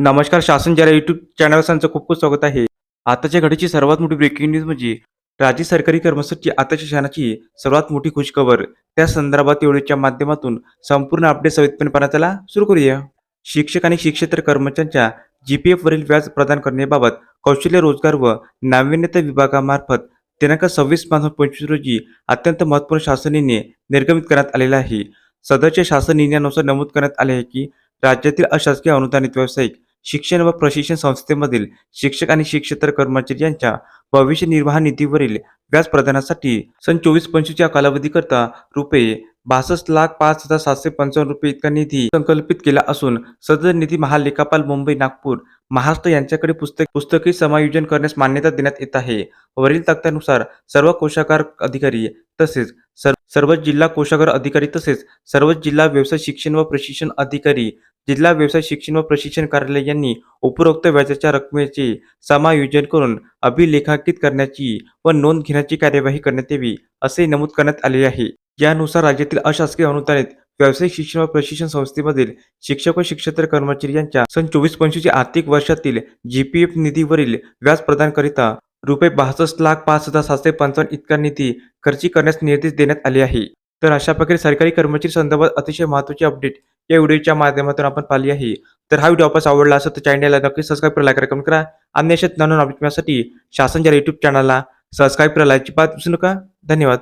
नमस्कार शासन जरा युट्यूब चॅनल त्यांचं खूप खूप स्वागत आहे. आताच्या घडीची सर्वात मोठी ब्रेकिंग न्यूज म्हणजे राज्य सरकारी कर्मचारी आताच्या शासनाची सर्वात मोठी खुशखबर. त्या संदर्भात एवढीच्या माध्यमातून संपूर्ण अपडेट सवितपणे पाहण्याला सुरू करूया. शिक्षक आणि शिक्षेतर कर्मचाऱ्यांच्या जी पी एफवरील व्याज प्रदान करण्याबाबत कौशल्य रोजगार व नाविन्यता विभागामार्फत दिनांक सव्वीस मार्च पंचवीस रोजी अत्यंत महत्त्वपूर्ण शासन निर्णय निर्गमित करण्यात आलेला आहे. सदरच्या शासन निर्णयानुसार नमूद करण्यात आले आहे की राज्यातील अशासकीय अनुदानित व्यावसायिक शिक्षण व प्रशिक्षण संस्थेमधील शिक्षक आणि शिक्षेतर कर्मचारी यांच्या भविष्य निर्वाह निधीवरील व्याज प्रदानासाठी सन चोवीस पंचवीस या कालावधीकरता रुपये बासष्ट लाख पाच हजार सातशे पंचावन्न रुपये इतका निधी संकल्पित केला असून सदर निधी महालेखापाल मुंबई नागपूर महाराष्ट्र यांच्याकडे पुस्तक पुस्तकी समायोजन करण्यास मान्यता देण्यात येत आहे. वरील तक्त्यानुसार सर्व कोशागार अधिकारी तसेच सर्व जिल्हा कोशागार अधिकारी तसेच सर्व जिल्हा व्यवसाय शिक्षण व प्रशिक्षण अधिकारी जिल्हा व्यवसाय शिक्षण व प्रशिक्षण कार्यालय यांनी उपरोक्त व्याजाच्या रकमेचे समायोजन करून अभिलेखांकित करण्याची व नोंद घेण्याची कार्यवाही करण्यात यावी असे नमूद करण्यात आले आहे. यानुसार राज्यातील अशासकीय अनुदानित व्यावसायिक शिक्षण व प्रशिक्षण संस्थेमधील शिक्षक व शिक्षेत्र कर्मचारी यांच्या सन चोवीस पंचवीस आर्थिक वर्षातील जीपीएफ निधीवरील व्याज प्रदान करिता रुपये बासष्ट लाख पाच हजार सातशे पंचावन्न इतका निधी खर्ची करण्यास निर्देश देण्यात आले आहे. तर अशा प्रकारे सरकारी कर्मचारी संदर्भात अतिशय महत्त्वाची अपडेट या व्हिडिओच्या माध्यमातून आपण पाहिली आहे. तर हा व्हिडिओ आपण आवडला असेल तर चॅनलला नक्की सबस्क्राईब करा लाईक कमेंट करा. अन्य अशाच नवीन अपडेट मिळण्यासाठी शासनच्या युट्यूब चॅनलला सबस्क्राईब करायला अजिबात विसरू नका. धन्यवाद.